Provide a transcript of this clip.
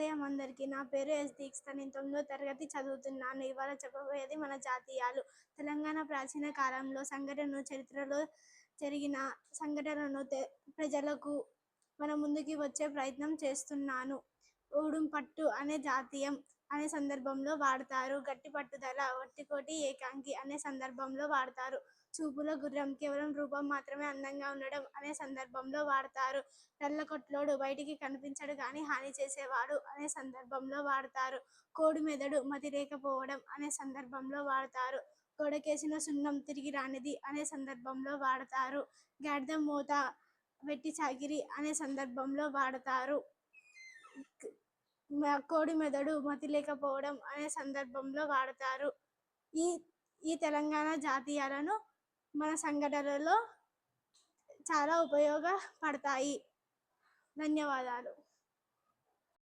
శుభోదయం అందరికీ. నా పేరు ఎస్ దీక్ష నేను తొమ్మిదో తరగతి చదువుతున్నాను. ఇవాళ చెప్పబోయేది మన జాతీయాలు. తెలంగాణ ప్రాచీన కాలంలో సంఘటనలు చరిత్రలో జరిగిన సంఘటనలను ప్రజలకు మన ముందుకి వచ్చే ప్రయత్నం చేస్తున్నాను. ఊడుం పట్టు అనే జాతీయం అనే సందర్భంలో వాడతారు. గట్టి పట్టుదల ఒట్టికోటి ఏకాంకి అనే సందర్భంలో వాడతారు. చూపుల గుర్రం కేవలం రూపం మాత్రమే అందంగా ఉండడం అనే సందర్భంలో వాడతారు. నల్ల కొట్లోడు బయటికి కనిపించడు కానీ హాని చేసేవాడు అనే సందర్భంలో వాడతారు. కోడి మెదడు మతి లేకపోవడం అనే సందర్భంలో వాడతారు. గొడకేసిన సున్నం తిరిగి రానిది అనే సందర్భంలో వాడతారు. గాడిద మూత వెట్టి చాకిరి అనే సందర్భంలో వాడతారు. కోడి మెదడు మతి లేకపోవడం అనే సందర్భంలో వాడతారు. ఈ ఈ తెలంగాణ జాతీయాలను మన సంఘటనలలో చాలా ఉపయోగపడతాయి. ధన్యవాదాలు.